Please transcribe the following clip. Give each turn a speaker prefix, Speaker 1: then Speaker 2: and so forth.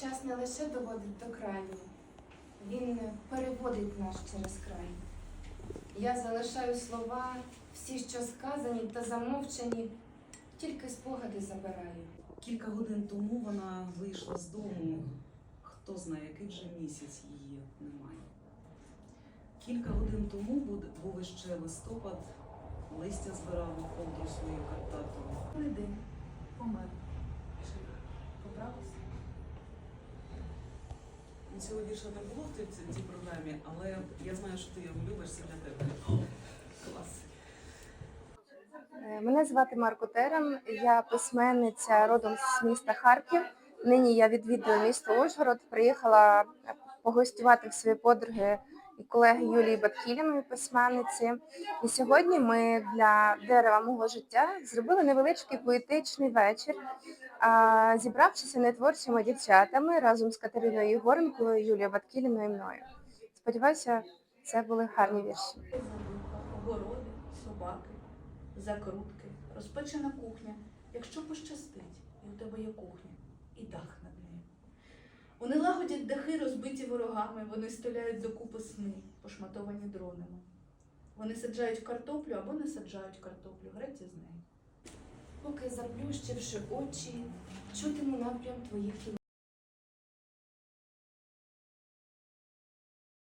Speaker 1: Час не лише доводить до краю, він переводить нас через край. Я залишаю слова, всі, що сказані та замовчані, тільки спогади забираю.
Speaker 2: Кілька годин тому вона вийшла з дому. Хто знає, який вже місяць її немає. Кілька годин тому був іще листопад, листя збирав у ковдру свою картату.
Speaker 3: Цілий день помер. Поправився?
Speaker 2: Ну, ще не було в цій, цій програмі, але я знаю, що ти його любиш це для тебе. Клас.
Speaker 1: Е, Мене звати Марко Терем, я письменниця родом з міста Харків. Нині я відвідую місто Ужгород. Приїхала погостювати в свої подруги колеги Юлії Баткіліної, письменниці. І сьогодні ми для дерева мого життя зробили невеличкий поетичний вечір, зібравшися нетворчими дівчатами разом з Катериною Єгоренкою, Юлією Баткіліною і мною. Сподіваюся, це були гарні вірші.
Speaker 3: Огороди, собаки, закрутки, розпечена кухня. Якщо пощастить, і у тебе є кухня, і дах. Вони лагодять дахи, розбиті ворогами, вони стріляють докупи сни, пошматовані дронами. Вони саджають картоплю або не саджають картоплю, греться з нею.
Speaker 1: Поки заплющивши очі, чутиму напрям твоїх